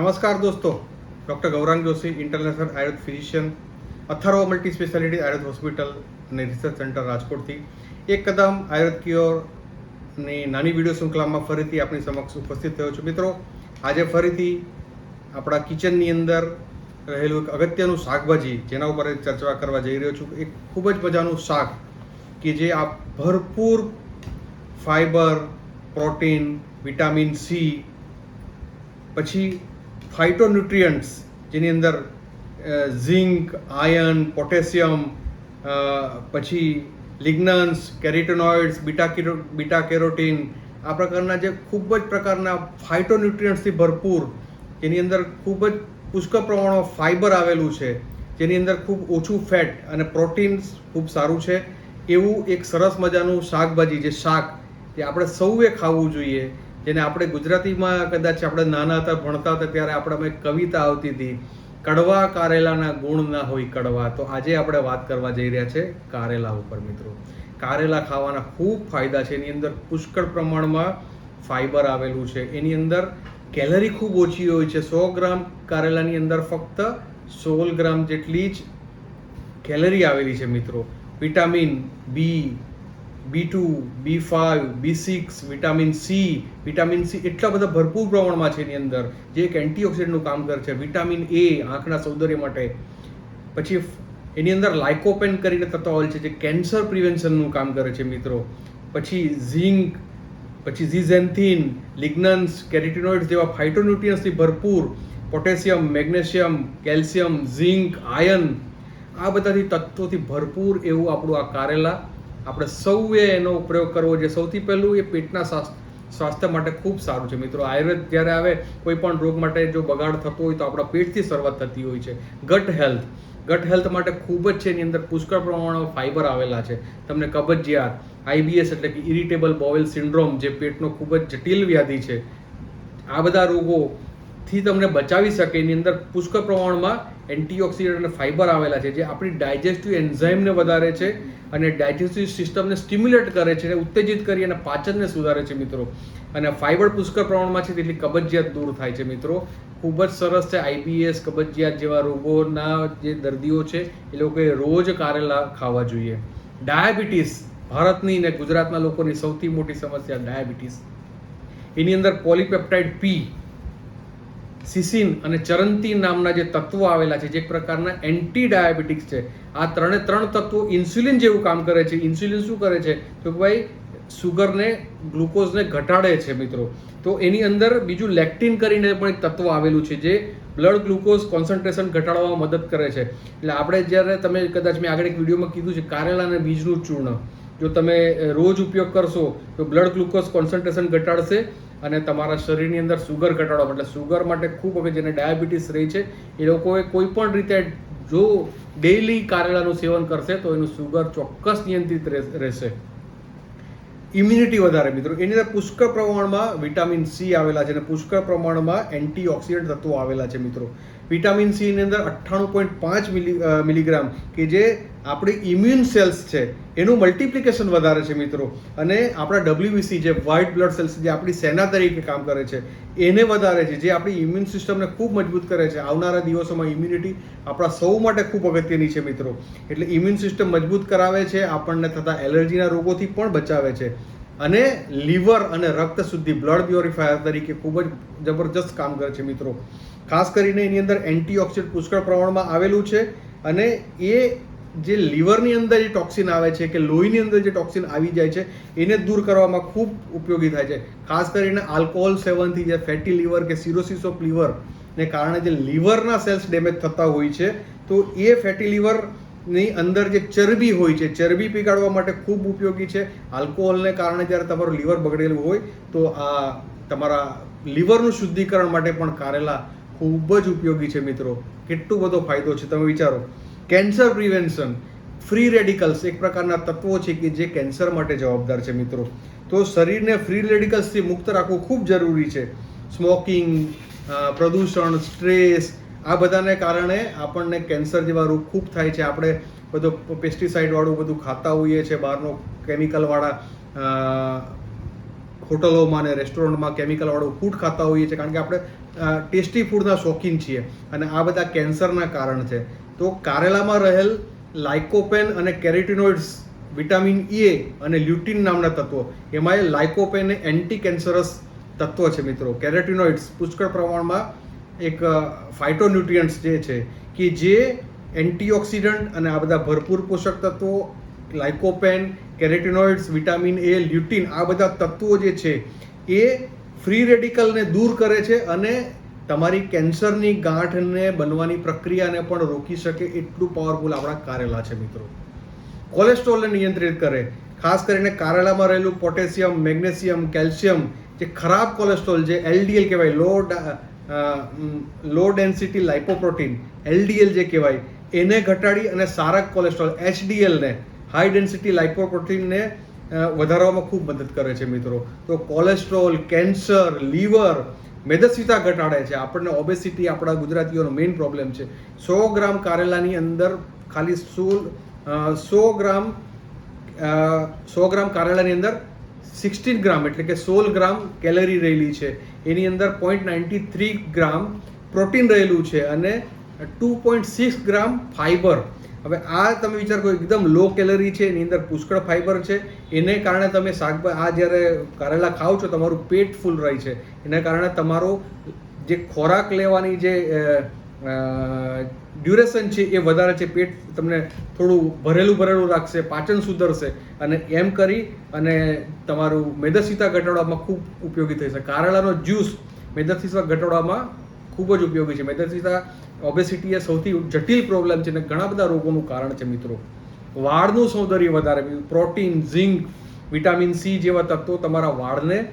નમસ્કાર દોસ્તો, doctor Gaurang Joshi international Ayurveda physician Atharva multi speciality Ayurveda hospital અને research centre રાજકોટથી. એક કદમ આયુર્વેદ ક્યોરની નાની વીડિયો શૃંખલામાં ફરીથી આપણી સમક્ષ ઉપસ્થિત થયો છું. મિત્રો, આજે ફરીથી આપણા કિચનની અંદર રહેલું એક અગત્યનું શાકભાજી, જેના ઉપર ચર્ચા કરવા જઈ રહ્યો છું. એક ખૂબ જ મજાનું શાક કે જે આ ભરપૂર ફાઈબર પ્રોટીન વિટામિન સી પછી ફાઇટોન્યુટ્રિયન્ટ્સ જેની અંદર ઝિંક, આયર્ન, પોટેશિયમ પછી lignans carotenoids, beta beta carotene, આ પ્રકારના જે ખૂબ જ પ્રકારના ફાઇટોન્યુટ્રિયન્ટ્સથી ભરપૂર, જેની અંદર ખૂબ જ પુષ્કળ પ્રમાણમાં ફાઇબર આવેલું છે, જેની અંદર ખૂબ ઓછું ફેટ અને પ્રોટીન્સ ખૂબ સારું છે, એવું એક સરસ મજાનું શાકભાજી, જે શાક, જે આપણે સૌએ ખાવું જોઈએ જેને આપણે ગુજરાતીમાં કદાચ આપણે નાના હતા, ભણતા હતા, ત્યારે આપણામાં એક કવિતા આવતી હતી, કડવા કારેલાના ગુણ ના હોય કડવા. તો આજે આપણે વાત કરવા જઈ રહ્યા છે કારેલા ઉપર, મિત્રો. કારેલા ખાવાના ખૂબ ફાયદા છે. એની અંદર પુષ્કળ પ્રમાણમાં ફાઈબર આવેલું છે. એની અંદર કેલરી ખૂબ ઓછી હોય છે. સો ગ્રામ કારેલાની અંદર ફક્ત સોળ ગ્રામ જેટલી જ કેલરી આવેલી છે, મિત્રો. Vitamin B B two, B five B six, vitamin C. Vitamin C એટલા બધા ભરપૂર પ્રમાણમાં છે એની અંદર. જે એક એન્ટીઓક્સિડન્ટનું કામ કરે છે. વિટામિન એ આંખના સૌંદર્ય માટે. પછી એની અંદર લાઇકોપેન કરીને થતા હોય છે જે કેન્સર પ્રિવેન્શનનું કામ કરે છે મિત્રો. પછી ઝિંક, પછી ઝીઝેન્થિન લિગ્નન્સ કેરેટિનોઇડ્સ જેવા ફાઇટોન્યુટ્રિયન્સથી ભરપૂર. Potassium, magnesium, calcium, zinc, iron. આ બધાથી તત્વોથી ભરપૂર એવું આપણું આ કારેલા આપણે સૌએ એનો પ્રયોગ કરવો જોઈએ. સૌથી પહેલું એ પેટના સ્વાસ્થ્ય માટે ખૂબ સારું છે. મિત્રો, આયુર્વેદ જ્યારે આવે, કોઈ પણ રોગ માટે જો બગાડ થતો હોય તો આપણા પેટથી શરૂઆત થતી હોય છે. ગટ હેલ્થ. ગટ હેલ્થ માટે ખૂબ જ છે, એની અંદર પુષ્કળ પ્રમાણમાં ફાઇબર આવેલા છે. તમને કબજિયાત આઈબીએસ એટલે કે ઇરિટેબલ બોવેલ સિન્ડ્રોમ, જે પેટનો ખૂબ જ જટિલ વ્યાધિ છે. આ બધા રોગોથી તમને બચાવી શકે. એની અંદર પુષ્કળ પ્રમાણમાં એન્ટીઓક્સિડન્ટ અને ફાઇબર આવેલા છે, જે આપણી ડાયજેસ્ટિવ એન્ઝાઇમને વધારે છે અને ડાયજેસ્ટિવ સિસ્ટમને સ્ટિમ્યુલેટ કરે છે ઉત્તેજિત કરી અને પાચનને સુધારે છે મિત્રો. અને ફાઇબર પુષ્કળ પ્રમાણમાં છે, તેટલી કબજિયાત દૂર થાય છે મિત્રો. ખૂબ જ સરસ છે આઈબીએસ કબજિયાત જેવા રોગોના જે દર્દીઓ છે, એ લોકોએ રોજ કારેલા ખાવા જોઈએ. ડાયાબિટીસ, ભારતની ને ગુજરાતના લોકોની સૌથી મોટી સમસ્યા ડાયાબિટીસ. એની અંદર પોલીપેપ્ટાઇડ પી સિસિન અને ચરંતી નામના જે તત્વો આવેલા છે, જે એક પ્રકારના એન્ટી ડાયાબિટીક્સ છે. આ ત્રણે ત્રણ તત્વો ઇન્સ્યુલિન જેવું કામ કરે છે. ઇન્સ્યુલિન શું કરે છે? તો ભાઈ સુગરને ગ્લુકોઝને ઘટાડે છે મિત્રો. તો એની અંદર બીજું લેક્ટિન કરીને પણ એક તત્વ આવેલું છે, જે બ્લડ ગ્લુકોઝ કોન્સન્ટ્રેશન ઘટાડવામાં મદદ કરે છે. એટલે આપણે જ્યારે તમે કદાચ મેં આગળ એક વિડીયોમાં કીધું છે, કારેલા બીજનું ચૂર્ણ. જો તમે રોજ ઉપયોગ કરશો, તો બ્લડ ગ્લુકોઝ કોન્સન્ટ્રેશન ઘટાડશે. અને તમારા શરીરની અંદર સુગર ઘટાડવા એટલે સુગર માટે ખૂબ હવે જેને ડાયાબિટીસ રહી છે, એ લોકોએ કોઈ પણ રીતે જો ડેઈલી કારેલાનું સેવન કરશે તો એનું સુગર ચોક્કસ નિયંત્રિત રહેશે. ઇમ્યુનિટી વધારે મિત્રો. એની અંદર પુષ્કળ પ્રમાણમાં વિટામિન સી આવેલા છે અને પુષ્કળ પ્રમાણમાં એન્ટીઓક્સિડન્ટ તત્વો આવેલા છે મિત્રો. વિટામિન સીની અંદર અઠ્ઠાણું પોઈન્ટ પાંચ મિલી મિલીગ્રામ, કે જે આપણી ઇમ્યુન સેલ્સ છે, એનું મલ્ટિપ્લિકેશન વધારે છે મિત્રો. અને આપણા ડબલ્યુબીસી જે વ્હાઇટ બ્લડ સેલ્સ જે આપણી સેના તરીકે કામ કરે છે, એને વધારે છે, જે આપણી ઇમ્યુન સિસ્ટમને ખૂબ મજબૂત કરે છે. આવનારા દિવસોમાં ઇમ્યુનિટી આપણા સૌ માટે ખૂબ અગત્યની છે મિત્રો. એટલે ઇમ્યુન સિસ્ટમ મજબૂત કરાવે છે, આપણને થતા એલર્જીના રોગોથી પણ બચાવે છે. અને લીવર અને રક્ત શુદ્ધિ બ્લડ પ્યોરિફાયર તરીકે ખૂબ જ જબરજસ્ત કામ કરે છે મિત્રો. ખાસ કરીને એની અંદર એન્ટીઓક્સિડન્ટ પુષ્કળ પ્રમાણમાં આવેલું છે અને એ જે લીવરની અંદર જે ટોક્સિન આવે છે કે લોહીની અંદર જે ટોક્સિન આવી જાય છે, એને દૂર કરવામાં ખૂબ ઉપયોગી થાય છે. ખાસ કરીને આલ્કોહોલ સેવનથી જે ફેટી લીવર કે સિરોસિસ ઓફ લીવર ને કારણે જે લીવરના સેલ્સ ડેમેજ થતા હોય છે, તો એ ફેટી લીવરની અંદર જે ચરબી હોય છે, ચરબી પીગાડવા માટે ખૂબ ઉપયોગી છે. આલ્કોહોલને કારણે જ્યારે તમારું લીવર બગડેલું હોય, તો આ તમારા લીવરનું શુદ્ધિકરણ માટે પણ કારેલા ખૂબ જ ઉપયોગી છે મિત્રો. કેટલો બધો ફાયદો છે, તમે વિચારો. કેન્સર પ્રિવેન્શન, ફ્રી રેડિકલ્સ એક પ્રકારના તત્વો છે કે જે કેન્સર માટે જવાબદાર છે મિત્રો. તો શરીરને ફ્રી રેડિકલ્સથી મુક્ત રાખવું ખૂબ જરૂરી છે. સ્મોકિંગ પ્રદૂષણ, સ્ટ્રેસ, આ બધાને કારણે આપણને કેન્સર જેવા રોગ ખૂબ થાય છે. આપણે બધો પેસ્ટિસાઇડવાળું બધું ખાતા હોઈએ છીએ બહારનો કેમિકલવાળા હોટલોમાં અને રેસ્ટોરન્ટમાં કેમિકલવાળું ફૂડ ખાતા હોઈએ છીએ, કારણ કે આપણે ટેસ્ટી ફૂડના શોખીન છીએ અને આ બધા કેન્સરના કારણ છે. તો કારેલામાં રહેલ લાઇકોપેન અને કેરેટિનોઇડ્સ, વિટામિન એ અને લ્યુટિન નામના તત્વો એમાં એ લાઇકોપેન એન્ટી કેન્સરસ તત્વ છે મિત્રો. કેરેટિનોઇડ્સ પુષ્કળ પ્રમાણમાં એક ફાઇટોન્યુટ્રિયન્ટ્સ જે છે, કે જે એન્ટીઓક્સિડન્ટ અને આ બધા ભરપૂર પોષક તત્વો લાઇકોપેન કેરેટિનોઇડ્સ, વિટામિન એ, લ્યુટિન, આ બધા તત્વો જે છે, એ ફ્રી રેડિકલને દૂર કરે છે અને તમારી કેન્સરની ગાંઠને બનવાની પ્રક્રિયાને પણ રોકી શકે એટલું પાવરફુલ આપણા કારેલા છે મિત્રો. કોલેસ્ટ્રોલને નિયંત્રિત કરે. ખાસ કરીને કારેલામાં રહેલું પોટેશિયમ, મેગ્નેશિયમ, કેલ્શિયમ, જે ખરાબ કોલેસ્ટ્રોલ જે એલડીએલ કહેવાય low low density lipoprotein LDL જે કહેવાય, એને ઘટાડી અને સારા કોલેસ્ટ્રોલ એચડીએલને હાઈ ડેન્સિટી લાઇપોપ્રોટીનને વધારવામાં ખૂબ મદદ કરે છે મિત્રો. તો કોલેસ્ટ્રોલ કેન્સર લીવર મેદસ્વીતા ઘટાડે છે. આપણને ઓબેસિટી આપણા ગુજરાતીઓનો મેઇન પ્રોબ્લેમ છે. સો ગ્રામ કારેલાની અંદર ખાલી સોળ સો ગ્રામ સો ગ્રામ કારેલાની અંદર સિક્સટીન ગ્રામ એટલે કે સોળ ગ્રામ કેલરી રહેલી છે. એની અંદર point ninety three gram protein રહેલું છે અને two point six gram fibre હવે આ તમે વિચાર કરો, એકદમ લો કેલરી છે, એની અંદર પુષ્કળ ફાઈબર છે. એને કારણે તમે શાકભાજી, આ જ્યારે કારેલા ખાઓ છો, તમારું પેટ ફૂલ રહે છે. એના કારણે તમારો જે ખોરાક લેવાની જે ડ્યુરેશન છે એ વધારે છે. પેટ તમને થોડું ભરેલું ભરેલું રાખશે, પાચન સુધરશે. અને એમ કરી અને તમારું મેદસ્વીતા ઘટાડવામાં ખૂબ ઉપયોગી થઈ શકે. કારેલાનો જ્યુસ મેદસ્વીતા ઘટાડવામાં ખૂબ જ ઉપયોગી છે. મેદસ્વીતા ઓબેસિટી એ સૌથી જટિલ પ્રોબ્લેમ છે અને ઘણા બધા રોગોનું કારણ છે મિત્રો. વાળનું સૌંદર્ય વધારે પ્રોટીન ઝિંક વિટામિન સી જેવા તત્વો તમારા વાળને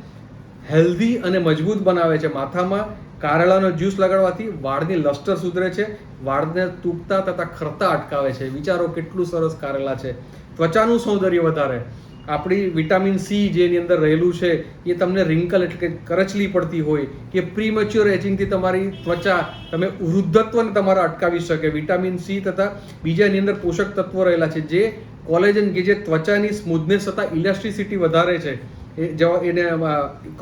હેલ્ધી અને મજબૂત બનાવે છે. માથામાં કારેલાનો જ્યુસ લગાડવાથી વાળની લસ્ટર સુધરે છે, વાળને તૂટતા તથા ખરતા અટકાવે છે. વિચારો કેટલું સરસ કારેલા છે. ત્વચાનું સૌંદર્ય વધારે. આપણી વિટામિન સી જેની અંદર રહેલું છે, એ તમને રિંકલ એટલે કે કરચલી પડતી હોય કે પ્રીમેચ્યોર એજિંગથી તમારી ત્વચા, તમે વૃદ્ધત્વને તમારા અટકાવી શકે. વિટામિન સી તથા બીજા એની અંદર પોષક તત્વો રહેલા છે, જે કોલેજન કે જે ત્વચાની સ્મૂથનેસ તથા ઇલાસ્ટિસિટી વધારે છે. એ જવા, એને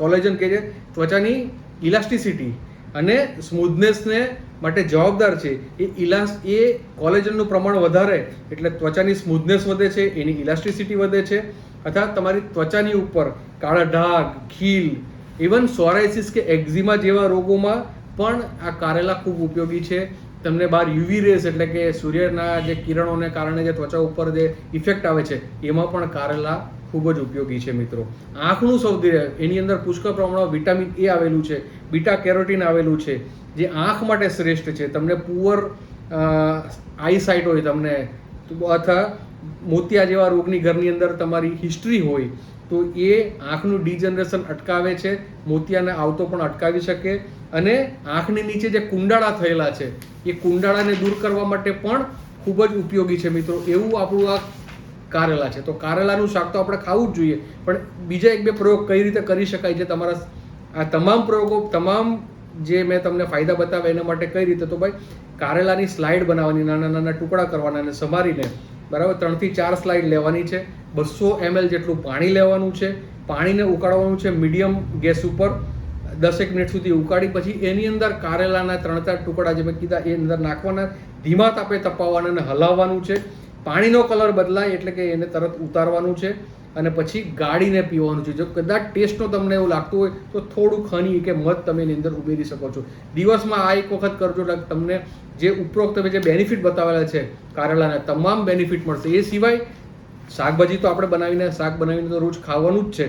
કોલેજન કે જે ત્વચાની ઇલાસ્ટિસિટી અને સ્મૂથનેસને માટે જવાબદાર છે. એ ઇલાસ, એ કોલેજનનું પ્રમાણ વધારે, એટલે ત્વચાની સ્મૂથનેસ વધે છે, એની ઇલાસ્ટિસિટી વધે છે અથવા તમારી ત્વચાની ઉપર કાળા ડાઘ, ખીલ ઇવન સોરાઇસિસ કે એક્ઝિમા જેવા રોગોમાં પણ આ કારેલા ખૂબ ઉપયોગી છે. તમને બહાર યુવી રેસ એટલે કે સૂર્યના જે કિરણોને કારણે જે ત્વચા ઉપર જે ઇફેક્ટ આવે છે, એમાં પણ કારેલા ખૂબ જ ઉપયોગી છે મિત્રો. આંખનું સૌંદર્ય, એની અંદર પુષ્કળ પ્રમાણમાં વિટામિન એ આવેલું છે બીટા કેરોટીન આવેલું છે, જે આંખ માટે શ્રેષ્ઠ છે. તમને પુઅર આઈસાઇટ હોય તમને અથવા મોતિયા જેવા રોગની ઘરની અંદર તમારી હિસ્ટ્રી હોય, તો એ આંખનું ડિજનરેશન અટકાવે છે, મોતિયાને આવતો પણ અટકાવી શકે અને આંખની નીચે જે કુંડાળા થયેલા છે, એ કુંડાળાને દૂર કરવા માટે પણ ખૂબ જ ઉપયોગી છે મિત્રો. એવું આપણું આ કારેલા છે. તો કારેલાનું શાક તો આપણે ખાવું જ જોઈએ, પણ બીજા એક બે પ્રયોગ કઈ રીતે કરી શકાય છે તમારા આ તમામ પ્રયોગો, તમામ જે મેં તમને ફાયદા બતાવ્યા એના માટે કઈ રીતે, તો ભાઈ કારેલાની સ્લાઇડ બનાવવાની, નાના નાના ટુકડા કરવાના અને સમારીને બરાબર? ત્રણથી ચાર સ્લાઇડ લેવાની છે. બસો એમએલ જેટલું પાણી લેવાનું છે. પાણીને ઉકાળવાનું છે મીડિયમ ગેસ ઉપર. દસેક મિનિટ સુધી ઉકાળી, પછી એની અંદર કારેલાના ત્રણ ચાર ટુકડા જે મેં કીધા, એ અંદર નાખવાના. ધીમા તાપે તપાવવાના અને હલાવવાનું છે. પાણીનો કલર બદલાય એટલે કે એને તરત ઉતારવાનું છે અને પછી ગાળીને પીવાનું છે. જો કદાચ ટેસ્ટનો તમને એવું લાગતું હોય, તો થોડું ખની કે મધ તમે એની અંદર ઉમેરી શકો છો. દિવસમાં આ એક વખત કરજો એટલે તમને જે ઉપરોક્ત તમે જે બેનિફિટ બતાવેલા છે, કારેલાના તમામ બેનિફિટ મળશે. એ સિવાય શાકભાજી તો આપણે બનાવીને, શાક બનાવીને તો રોજ ખાવાનું જ છે.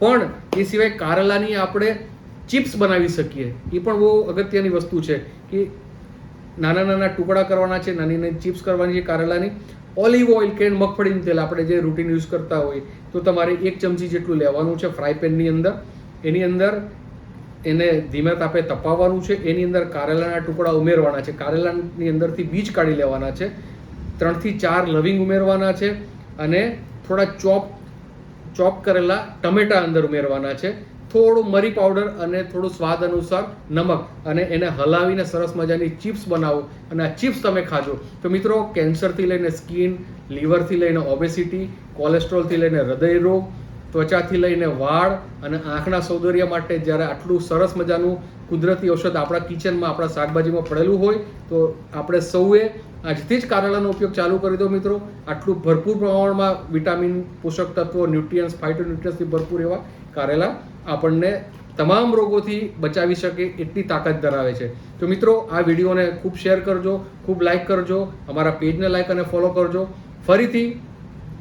પણ એ સિવાય કારેલાની આપણે ચિપ્સ બનાવી શકીએ. એ પણ બહુ અગત્યની વસ્તુ છે કે નાના નાના ટુકડા કરવાના છે, નાની નાની ચિપ્સ કરવાની છે કારેલાની. ઓલિવ ઓઇલ કે મગફળીનું તેલ આપણે જે રૂટીન યુઝ કરતા હોય, તો તમારે એક ચમચી જેટલું લેવાનું છે ફ્રાય પેનની અંદર. એની અંદર એને ધીમે તાપે તપાવવાનું છે. એની અંદર કારેલાના ટુકડા ઉમેરવાના છે. કારેલાની અંદરથી બીજ કાઢી લેવાના છે. ત્રણથી ચાર લવિંગ ઉમેરવાના છે અને થોડા ચોપ ચોપ કરેલા ટમેટા અંદર ઉમેરવાના છે. થોડું મરી પાવડર અને થોડું સ્વાદ અનુસાર નમક અને એને હલાવીને સરસ મજાની ચિપ્સ બનાવો અને આ ચિપ્સ તમે ખાજો. તો મિત્રો, કેન્સરથી લઈને સ્કિન, લીવરથી લઈને ઓબેસિટી કોલેસ્ટ્રોલથી લઈને હૃદય રોગ ત્વચાથી લઈને વાળ અને આંખના સૌંદર્ય માટે જ્યારે આટલું સરસ મજાનું કુદરતી ઔષધ આપણા કિચનમાં, આપણા શાકભાજીમાં પડેલું હોય, તો આપણે સૌએ આજથી જ કારેલાનો ઉપયોગ ચાલુ કરી દો મિત્રો. આટલું ભરપૂર પ્રમાણમાં વિટામિન, પોષક તત્વો ન્યુટ્રિયન્સ ફાઇટો ન્યુટ્રિયન્સથી ભરપૂર એવા કારેલા આપણને તમામ રોગોથી બચાવી શકે એટલી તાકાત ધરાવે છે. તો મિત્રો, આ વિડીયોને ખૂબ શેર કરજો, ખૂબ લાઇક કરજો, અમારા પેજને લાઇક અને ફોલો કરજો. ફરીથી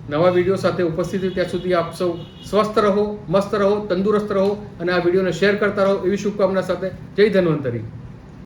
નવા વીડિયો સાથે ઉપસ્થિત ત્યાં સુધી આપ સૌ સ્વસ્થ રહો, મસ્ત રહો, તંદુરસ્ત રહો અને આ વિડીયોને શેર કરતા રહો એવી શુભકામના સાથે. જય ધન્વંતરી.